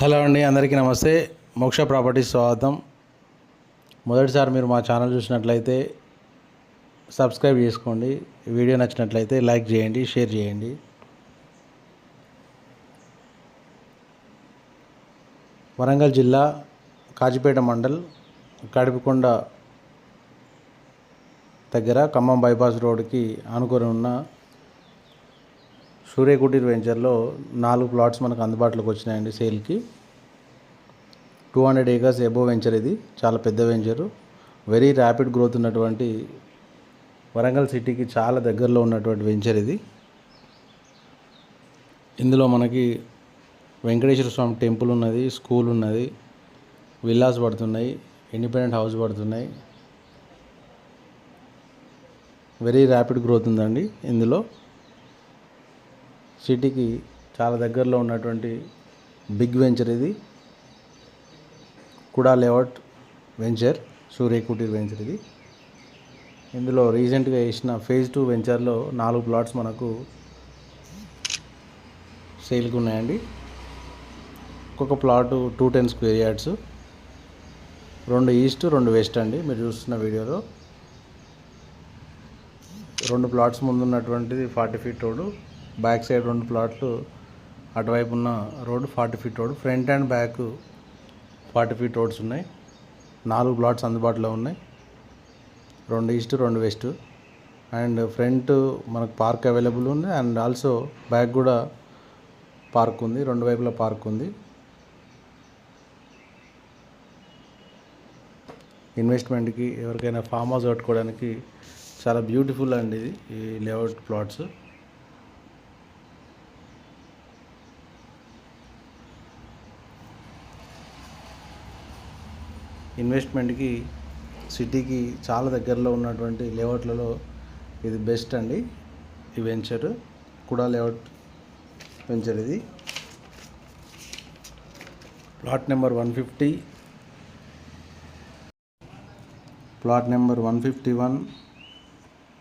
Hello అండి అందరికీ నమస్తే. మోక్ష ప్రాపర్టీస్ స్వాగతం. మొదటిసారి మీరు మా ఛానల్ చూసినట్లయితే సబ్స్క్రైబ్ చేసుకోండి. వీడియో నచ్చినట్లయితే లైక్ చేయండి షేర్ చేయండి. వరంగల్ జిల్లా కాజీపేట మండల్ కడిపికొండ దగ్గర ఖమ్మం బైపాస్ రోడ్కి ఆనుకొని ఉన్న సూర్యకుటీర్ వెంచర్లో నాలుగు ప్లాట్స్ మనకు అందుబాటులోకి వచ్చినాయండి సేల్కి. Two hundred acres above venture ఇది చాలా పెద్ద వెంచరు. వెరీ ర్యాపిడ్ గ్రోత్ ఉన్నటువంటి వరంగల్ సిటీకి చాలా దగ్గరలో ఉన్నటువంటి వెంచర్ ఇది. ఇందులో మనకి వెంకటేశ్వర స్వామి టెంపుల్ ఉన్నది స్కూల్ ఉన్నది విల్లాస్ పడుతున్నాయి ఇండిపెండెంట్ హౌస్ పడుతున్నాయి. వెరీ ర్యాపిడ్ గ్రోత్ ఉందండి ఇందులో. సిటీకి చాలా దగ్గరలో ఉన్నటువంటి బిగ్ వెంచర్ ఇది. KUDA layout venture Surya Kuteer venture ఇది. ఇందులో రీసెంట్గా వేసిన ఫేజ్ టూ వెంచర్లో నాలుగు ప్లాట్స్ మనకు సేల్కి ఉన్నాయండి. ఒక్కొక్క plot two ten square yards. రెండు ఈస్ట్ రెండు వెస్ట్ అండి మీరు చూస్తున్న వీడియోలో. రెండు ప్లాట్స్ ముందు ఉన్నటువంటిది forty feet road. Back side రెండు ప్లాట్లు అటువైపు ఉన్న road forty feet road front and back forty feet roads ఉన్నాయి. నాలుగు ప్లాట్స్ అందుబాటులో ఉన్నాయి. రెండు ఈస్ట్ రెండు వెస్ట్. అండ్ ఫ్రంట్ మనకు పార్క్ అవైలబుల్ ఉంది. అండ్ ఆల్సో బ్యాక్ కూడా పార్క్ ఉంది. రెండు వైపులా పార్క్ ఉంది. ఇన్వెస్ట్మెంట్కి ఎవరికైనా ఫామ్ హౌస్ కట్టుకోవడానికి చాలా బ్యూటిఫుల్ అండి ఇది ఈ లేఅవుట్ ప్లాట్స్. ఇన్వెస్ట్మెంట్కి సిటీకి చాలా దగ్గరలో ఉన్నటువంటి లేఅవుట్లలో ఇది బెస్ట్ అండి ఈ వెంచర్. కూడా లేఅవుట్ వెంచర్ ఇది. Plot number one fifty. Plot number one fifty one.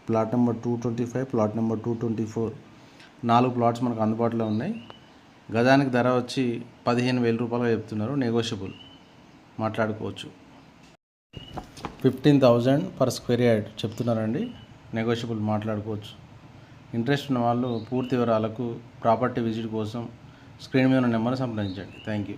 Plot number two twenty five plot number two twenty four. నాలుగు ప్లాట్స్ మనకు అందుబాటులో ఉన్నాయి. గజానికి ధర వచ్చి పదిహేను వేల రూపాయలు చెప్తున్నారు. నెగోషియబుల్. మాట్లాడుకోవచ్చు. Fifteen thousand per square yard చెప్తున్నారండి. నెగోషియబుల్ మాట్లాడుకోవచ్చు. ఇంట్రెస్ట్ ఉన్న వాళ్ళు పూర్తి వివరాలకు ప్రాపర్టీ విజిట్ కోసం స్క్రీన్ మీద ఉన్న నెంబర్ని సంప్రదించండి. Thank you